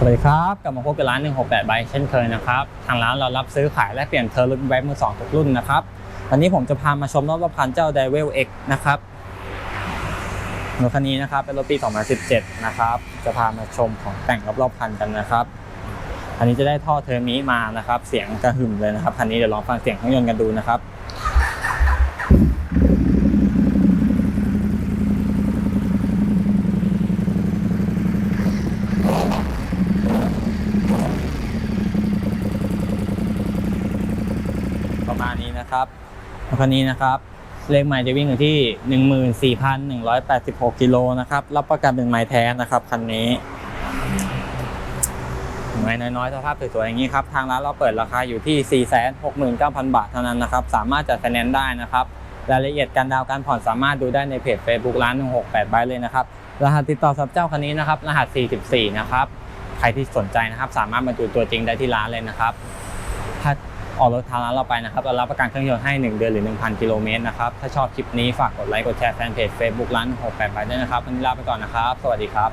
สวัสดีครับกลับมาพบกับร้าน168ไบเช่นเคยนะครับทางร้านเรารับซื้อขายและเปลี่ยนเทอร์รถแว็กมือสองทุกรุ่นนะครับวันนี้ผมจะพามาชมรถประพันธ์เจ้า d ดเวล X นะครับรถคันนี้นะครับเป็นรถปี 2017 นะครับจะพามาชมของแต่งรอบๆคันกันนะครับ อันนี้จะได้ท่อเทอร์มิมานะครับ เสียงกระหึ่มเลยนะครับคันนี้เดี๋ยวลองฟังเสียงเครื่องยนต์กันดูนะครับ ประมาณนี้นะครับคันนี้นะครับเลขไมล์จะวิ่งอยู่ที่ 14,186กิโลนะครับรับประกันเป็นไมล์แท้นะครับคันนี้ไมล์น้อยๆสภาพสวยๆอย่างนี้ครับทางร้านเราเปิดราคาอยู่ที่ 469,000 บาทเท่านั้นนะครับ สามารถจัดไฟแนนซ์ได้นะครับรายละเอียดการดาวน์การผ่อนสามารถดูได้ในเพจ Facebook ร้าน 168 b ายเลยนะครับ รหัสติดต่อสับเจ้าคันนี้นะครับ รหัส 44 นะครับ ใครที่สนใจนะครับ สามารถมาดูตัวจริงได้ที่ร้านเลยนะครับ ออกรถทางร้านเราไปนะครับเรารับประกันเครื่องยนต์ให้ 1 เดือนหรือ 1,000 กิโลเมตรนะครับ ถ้าชอบคลิปนี้ฝากกดไลค์ กดแชร์แฟนเพจ Facebook ร้าน68ไปด้วยนะครับ วันนี้ลาไปก่อนนะครับ สวัสดีครับ